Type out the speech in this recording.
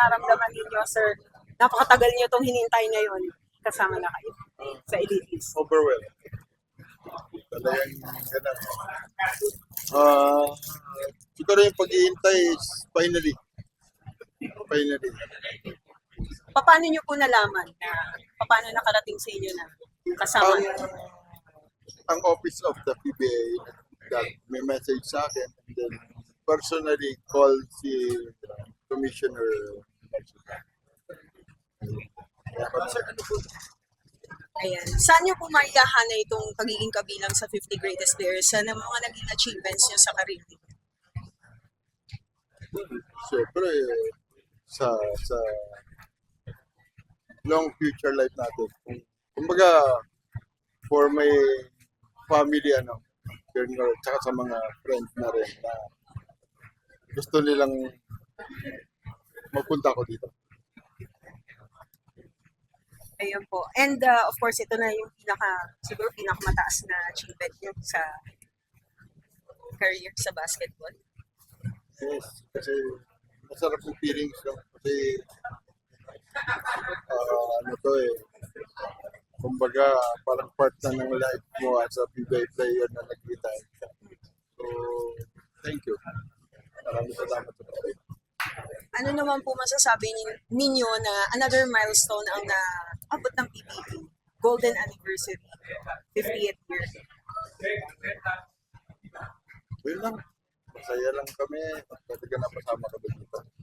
nararamdaman ninyo, sir? Napakatagal niyo itong hinintay ngayon. Kasama na kayo sa Elite List. Overwhelmed. Talagang ganun. Ah, siguro yung paghihintay is finally. Finally. Paano niyo po nalaman na paano nakarating sa inyo na kasama? Ang, ang office of the PBA that may message sa akin and then personally call si Commissioner Ayan. Saan niyo po maiyahana itong pagiging kabilang sa 50 greatest players sa ng mga naging achievements niyo sa career niyo? Siyempre, sa sa long future life natin. Kumbaga, for my family, ano, tsaka sa mga friends na rin na gusto nilang magpunta ko dito. Ayun po. And uh, of course, ito na yung pinaka, siguro pinakamataas na achievement niyo sa career sa basketball. Yes, kasi masarap yung feelings no? Kasi ah, ano to eh, kumbaga parang part na ng life mo as a PBA player na nag-retire ka. So, thank you. Maraming salamat sa Ano naman po masasabi nin- ninyo na another milestone ang naabot ng PBB? Golden Anniversary, 50th year. Yun lang. Masaya lang kami. Pwede ka napasama kami dito. So,